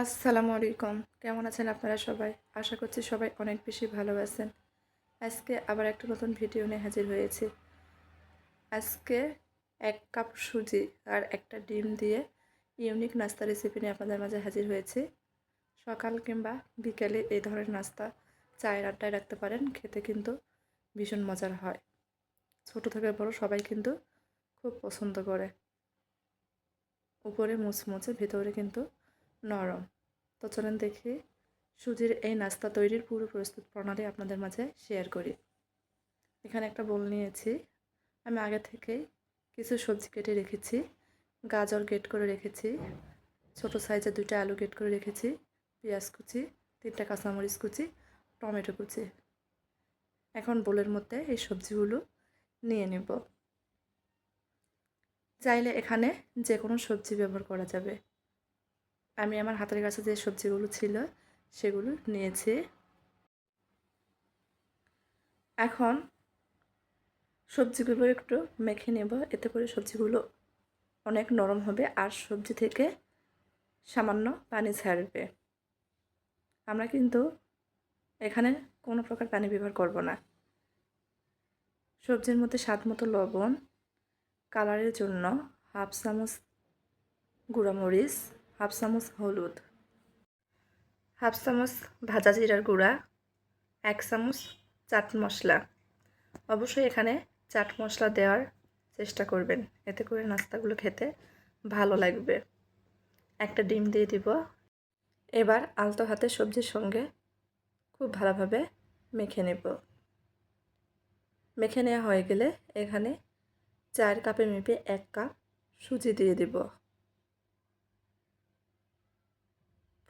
আসসালামু আলাইকুম। কেমন আছেন আপনারা সবাই? আশা করছি সবাই অনেক বেশি ভালো আছেন। আজকে আবার একটা নতুন ভিডিও নিয়ে হাজির হয়েছি। আজকে এক কাপ সুজি আর একটা ডিম দিয়ে ইউনিক নাস্তা রেসিপি নিয়ে আপনাদের মাঝে হাজির হয়েছি। সকাল কিংবা বিকেলে এই ধরনের নাস্তা চায়ের আড্ডায় রাখতে পারেন, খেতে কিন্তু ভীষণ মজার হয়। ছোটো থেকে বড় সবাই কিন্তু খুব পছন্দ করে। উপরে মুচমুচে ভেতরে কিন্তু নরম। তো চলেন দেখি সুজির এই নাস্তা তৈরির পুরো প্রস্তুত প্রণালী আপনাদের মাঝে শেয়ার করি। এখানে একটা বোল নিয়েছি। আমি আগে থেকেই কিছু সবজি কেটে রেখেছি, গাজর গেট করে রেখেছি, ছোট সাইজের দুইটা আলু গেট করে রেখেছি, পেঁয়াজ কুচি, তিনটা কাঁচামরিচ কুচি, টমেটো কুচি। এখন বোলের মধ্যে এই সবজিগুলো নিয়ে নেব। চাইলে এখানে যে কোনো সবজি ব্যবহার করা যাবে। আমি আমার হাতের কাছে যে সবজিগুলো ছিল, সেগুলো নিয়েছি। এখন সবজিগুলো একটু মেখে নেব, এতে করে সবজিগুলো অনেক নরম হবে আর সবজি থেকে সামান্য পানি ছাড়বে। আমরা কিন্তু এখানে কোনো প্রকার পানি ব্যবহার করব না। সবজির মধ্যে স্বাদ মতো লবণ কালারের জন্য হাফ চামচ গুঁড়ামরিচ হাফ চামচ হলুদ। হাফ চামচ ভাজা জিরার গুঁড়া, এক চামচ চাট মশলা। অবশ্যই এখানে চাট মশলা দেওয়ার চেষ্টা করবেন। এতে করে নাস্তাগুলো খেতে ভালো লাগবে। একটা ডিম দিয়ে দিব। এবার আলতো হাতে সবজির সঙ্গে খুব ভালোভাবে মেখে নেব। মেখে নেওয়া হয়ে গেলে এখানে চার কাপে মেপে এক কাপ সুজি দিয়ে দিব।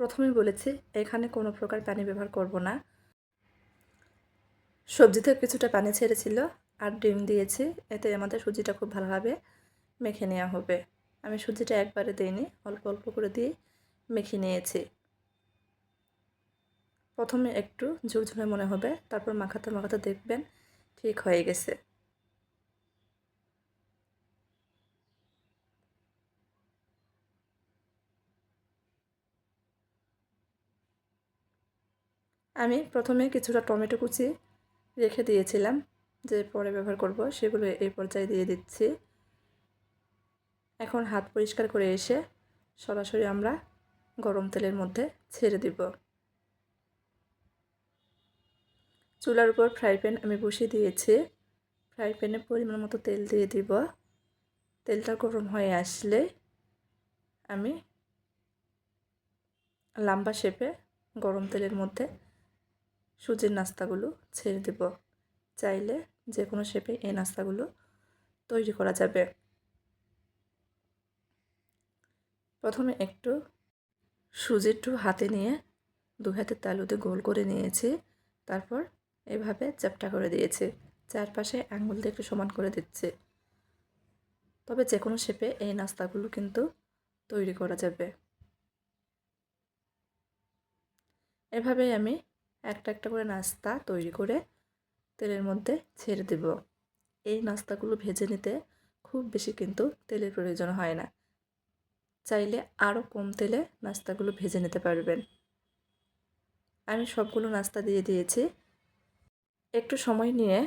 প্রথমে বলেছি, এখানে কোনো প্রকার পানি ব্যবহার করব না। সবজিতে কিছুটা পানি ছেড়েছিল আর ডিম দিয়েছি, এতে আমাদের সুজিটা খুব ভালোভাবে মেখে নেওয়া হবে। আমি সুজিটা একবারে দিইনি, অল্প অল্প করে দিয়ে মেখে নিয়েছি। প্রথমে একটু ঝুরঝুরে মনে হবে, তারপর মাখাতে মাখাতে দেখবেন ঠিক হয়ে গেছে। আমি প্রথমে কিছুটা টমেটো কুচি রেখে দিয়েছিলাম, যে পরে ব্যবহার করব, সেগুলো এই পর্যায়ে দিয়ে দিচ্ছি। এখন হাত পরিষ্কার করে এসে সরাসরি আমরা গরম তেলের মধ্যে ছেড়ে দিব। চুলার উপর ফ্রাই প্যান আমি বসিয়ে দিয়েছি। ফ্রাই প্যানে পরিমাণ মতো তেল দিয়ে দিব। তেলটা গরম হয়ে আসলে আমি লম্বা শেপে গরম তেলের মধ্যে সুজির নাস্তাগুলো ছেড়ে দেব। চাইলে যে কোনো শেপে এই নাস্তাগুলো তৈরি করা যাবে। প্রথমে একটু সুজির টু হাতে নিয়ে দু হাতে তালুতে গোল করে নিয়েছি। তারপর এভাবে চ্যাপটা করে দিয়েছি। চারপাশে আঙুল দিয়ে একটু সমান করে দিচ্ছি। তবে যে কোনো শেপে এই নাস্তাগুলো কিন্তু তৈরি করা যাবে। এভাবেই আমি একটা একটা করে নাস্তা তৈরি করে তেলের মধ্যে ছেড়ে দেব। এই নাস্তাগুলো ভেজে নিতে খুব বেশি কিন্তু তেলের প্রয়োজন হয় না। চাইলে আরও কম তেলে নাস্তাগুলো ভেজে নিতে পারবেন। আমি সবগুলো নাস্তা দিয়ে দিয়েছি। একটু সময় নিয়ে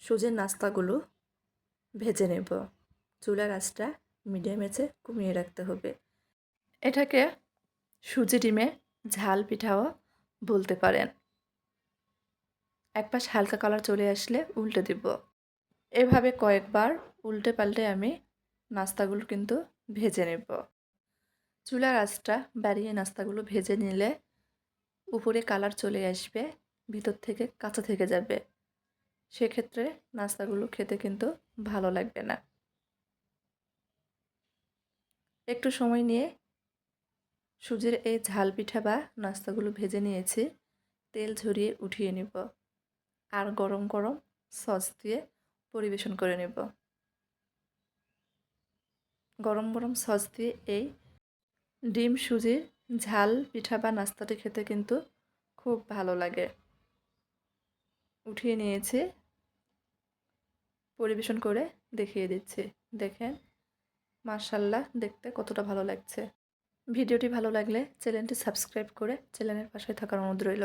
সুজির নাস্তাগুলো ভেজে নেব। চুলার আঁচটা মিডিয়াম এঁচে কমিয়ে রাখতে হবে। এটাকে সুজি ডিমে ঝাল পিঠাও বলতে পারেন। এক পাশ হালকা কালার চলে আসলে উল্টে দিব। এভাবে কয়েকবার উল্টে পাল্টে আমি নাস্তাগুলো কিন্তু ভেজে নেব। চুলার আঁচটা বাড়িয়ে নাস্তাগুলো ভেজে নিলে উপরে কালার চলে আসবে, ভিতর থেকে কাঁচা থেকে যাবে। সেক্ষেত্রে নাস্তাগুলো খেতে কিন্তু ভালো লাগবে না। একটু সময় নিয়ে সুজির এই ঝাল পিঠা বা নাস্তাগুলো ভেজে নিয়েছি, তেল ঝরিয়ে উঠিয়ে নিব। আর গরম গরম সস দিয়ে পরিবেশন করে নেব। গরম গরম সস দিয়ে এই ডিম সুজির ঝাল, পিঠা বা নাস্তাটি খেতে কিন্তু খুব ভালো লাগে। উঠিয়ে নিয়েছি। পরিবেশন করে দেখিয়ে দিচ্ছি। দেখেন মার্শাল্লাহ দেখতে কতটা ভালো লাগছে। ভিডিওটি ভালো লাগলে চ্যানেলটি সাবস্ক্রাইব করে চ্যানেলের পাশে থাকার অনুরোধ রইল।